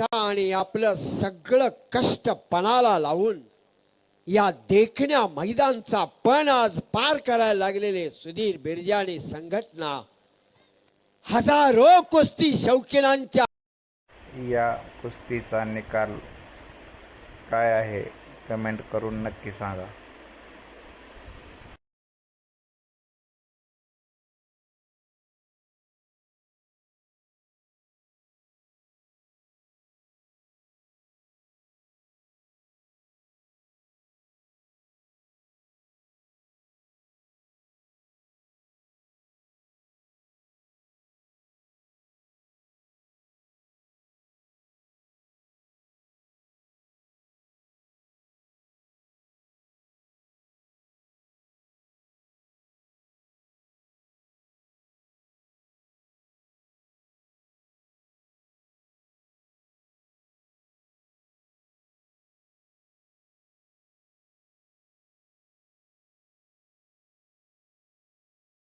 आणि आपलं सगळं कष्ट पणाला लावून या देखण्या मैदानचा पण आज पार करायला लागलेले सुधीर बिरजाणी संघटना हजारो कुस्ती शौकीनांच्या या कुस्तीचा निकाल काय आहे? कमेंट करून नक्की सांगा.